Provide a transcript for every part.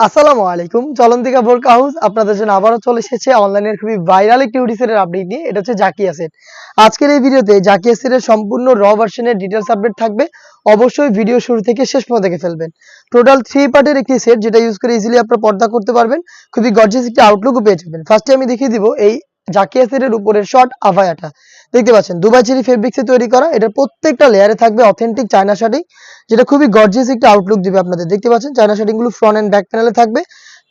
আসসালামু আলাইকুম, চলন্তিকা বোরকা হাউস, আপনাদের জন্য আবারও চলে এসেছে অনলাইনের খুবই ভাইরাল একটি উডিসেটের আপডেট নিয়ে, এটা হচ্ছে জাকিয়া সেট আজকের এই ভিডিওতে জাকিয়া সেটের সম্পূর্ণ র ভার্সনের ডিটেলস আপডেট থাকবে, অবশ্যই ভিডিও শুরু থেকে শেষ পর্যন্ত দেখে ফেলবেন। টোটাল থ্রি পার্টের একটি সেট যেটা ইউজ করে ইজিলি আপনারা পর্দা করতে পারবেন, খুবই গর্জিয়াস একটি আউটলুকও পেয়ে যাবেন। ফার্স্টে আমি দেখিয়ে দিব এই জাকিয়া সেটের উপরের শর্ট আভায়াটা। দেখতে পাচ্ছেন, দুবাই চেরি ফেব্রিক্সে তৈরি করা এটা প্রত্যেকটা লেয়ারে থাকবে অথেন্টিক চায়না শাড়ি যেটা খুবই গর্জিয়াস একটা আউটলুক দিবে আপনাদের। দেখতে পাচ্ছেন চায়না শাড়ি গুলো ফ্রন্ট এন্ড ব্যাক প্যানেলে থাকবে।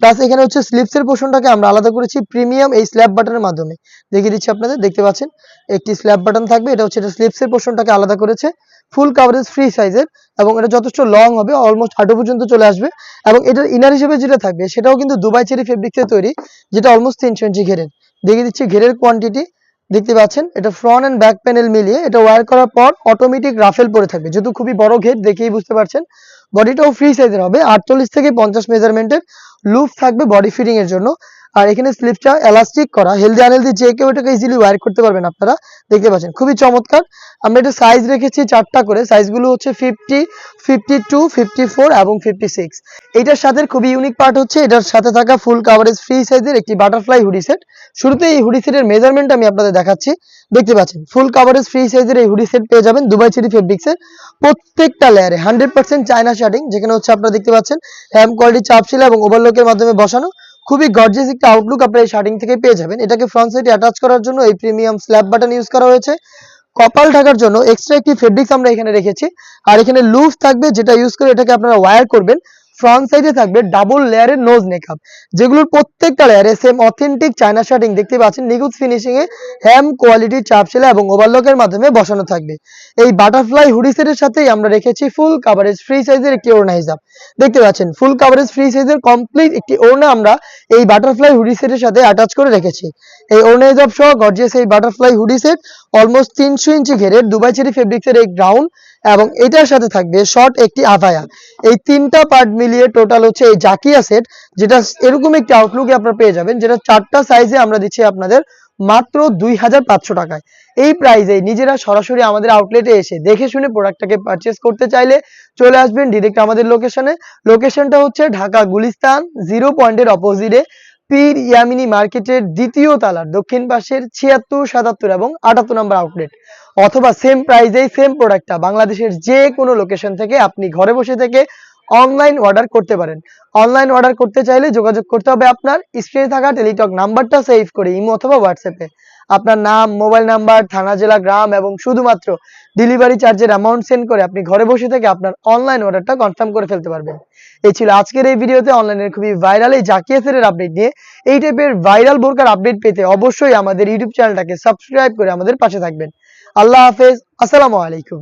প্লাস এখানে হচ্ছে স্লিপসের পোর্শনটাকে আমরা আলাদা করেছি প্রিমিয়াম এই স্ল্যাব বাটনের মাধ্যমে। দেখিয়ে দিচ্ছি আপনাদের, দেখতে পাচ্ছেন? একটি স্ল্যাব বাটন থাকবে, এটা হচ্ছে এটা স্লিপসের পোর্শনটাকে আলাদা করেছে। ফুল কাভারেজ ফ্রি সাইজের এবং এটা যথেষ্ট লং হবে অলমোস্ট হাঁটু পর্যন্ত চলে আসবে। এবং এটার ইনার হিসেবে যেটা থাকবে, সেটাও কিন্তু দুবাই চেরি ফেব্রিক ফেব্রিক্সের তৈরি, যেটা অলমোস্ট তিনশো ইঞ্চি ঘেরের। দেখিয়ে দিচ্ছি ঘেরের কোয়ান্টিটি দেখতে পাচ্ছেন, এটা ফ্রন্ট অ্যান্ড ব্যাক প্যানেল মিলিয়ে এটা ওয়ার করার পর অটোমেটিক রাফেল পরে থাকবে। যেহেতু খুবই বড় ঘেট দেখেই বুঝতে পারছেন বডিটাও ফ্রি সাইজের হবে। আটচল্লিশ থেকে পঞ্চাশ মেজারমেন্টের লুপ থাকবে বডি ফিটিং এর জন্য। আর এখানে স্লিপটা এলাস্টিক করা হেলদি আনহেলদি যে কেউ এটাকে ইজিলি ওয়ার করতে পারবেন আপনারা, দেখতে পাচ্ছেন, খুবই চমৎকার। আমরা এটা সাইজ রেখেছি চারটা করে সাইজগুলো হচ্ছে fifty fifty two fifty four এবং ফিফটি সিক্স এইটার সাথে খুবই ইউনিক পার্ট হচ্ছে, এটার সাথে থাকা ফুল কাভারেজ ফ্রি সাইজের একটি বাটারফ্লাই হুডি সেট শুরুতে এই হুডি সেটের মেজারমেন্ট আমি আপনাদের দেখাচ্ছি। দেখতে পাচ্ছেন ফুল কাভারেজ ফ্রি সাইজের এই হুডি সেট পেয়ে যাবেন দুবাই চেরি ফেব্রিক্সের প্রত্যেকটা লেয়ারে হান্ড্রেড পার্সেন্ট চায়না শার্টিং যেখানে হচ্ছে আপনারা দেখতে পাচ্ছেন হ্যাম কোয়ালিটি চাপ ছিল এবং ওভারলকের মাধ্যমে বসানো। খুবই গর্জিয়াস একটা আউটলুক আপনারা এই শার্টিং থেকে পেয়ে যাবেন। এটাকে ফ্রন্ট সাইডে অ্যাটাচ করার জন্য এই প্রিমিয়াম স্ল্যাব বাটন ইউজ করা হয়েছে। কপাল ঢাকার জন্য এক্সট্রা একটি ফেব্রিক্স আমরা এখানে রেখেছি। আর এখানে লুফ থাকবে, যেটা ইউজ করে এটাকে আপনারা ওয়্যার করবেন। ফ্রন্ট সাইডে থাকবে ডাবল লেয়ারের নোজ মেকআপ যেগুলোর প্রত্যেকটা লেয়ারে সেম অথেন্টিক চায়না শার্টিং দেখতে পাচ্ছেন। নিখুঁত ফিনিশিং এ হ্যাম কোয়ালিটির চাপ সেলা এবং ওভারলকের মাধ্যমে বসানো থাকবে। এই বাটারফ্লাই হুডি সেটের সাথেই আমরা রেখেছি ফুল কাভারেজ ফ্রি সাইজের একটি ওড়না হিসাব দেখতে পাচ্ছেন ফুল কাভারেজ ফ্রি সাইজের কমপ্লিট একটি ওড়না আমরা এই বাটারফ্লাই হুডি সেটের সাথে অ্যাটাচ করে রেখেছি। এই ওড়না হিসাব সহ গর্জিয়াস এই বাটারফ্লাই হুডি সেট অলমোস্ট তিনশো ইঞ্চি ঘেরের দুবাই চেরি ফেব্রিক্সের এই গ্রাউন্ড এবং এটার সাথে থাকবে শর্ট একটি আভায়া এই তিনটা পার্ট মিলিয়ে টোটাল হচ্ছে এই জাকিয়া সেট যেটা এরকম একটি আউটলুকে আপনারা পেয়ে যাবেন, যেটা চারটা সাইজে আমরা দিচ্ছি আপনাদের মাত্র দুই হাজার পাঁচশো টাকায়। এই প্রাইজে নিজেরা সরাসরি আমাদের আউটলেটে এসে দেখে শুনে প্রোডাক্টটাকে পারচেস করতে চাইলে চলে আসবেন ডিরেক্ট আমাদের লোকেশনে লোকেশনটা হচ্ছে ঢাকা গুলিস্তান জিরো পয়েন্টের অপোজিটে পীর ইয়ামিনি মার্কেটের দ্বিতীয় তালার দক্ষিণ পাশের ছিয়াত্তর, সাতাত্তর এবং আটাত্তর নম্বর আউটলেট অথবা সেম প্রাইজেই সেম প্রোডাক্টটা বাংলাদেশের যে কোনো লোকেশন থেকে আপনি ঘরে বসে থেকে অনলাইন অর্ডার করতে পারেন। অনলাইন অর্ডার করতে চাইলে যোগাযোগ করতে হবে আপনার স্ক্রিনে থাকা টেলিটক নাম্বারটা সেভ করে ইমো অথবা হোয়াটসঅ্যাপে আপনার নাম, মোবাইল নাম্বার, থানা, জেলা, গ্রাম এবং শুধুমাত্র ডেলিভারি চার্জের অ্যামাউন্ট সেন্ড করে আপনি ঘরে বসে থেকে আপনার অনলাইন অর্ডারটা কনফার্ম করে ফেলতে পারবেন। এই ছিল আজকের এই ভিডিওতে অনলাইনের খুবই ভাইরাল এই জাকিয়া সেরের আপডেট নিয়ে। এই টাইপের ভাইরাল বোরকার আপডেট পেতে অবশ্যই আমাদের ইউটিউব চ্যানেলটাকে সাবস্ক্রাইব করে আমাদের পাশে থাকবেন। আল্লাহ হাফেজ, আসসালামু আলাইকুম।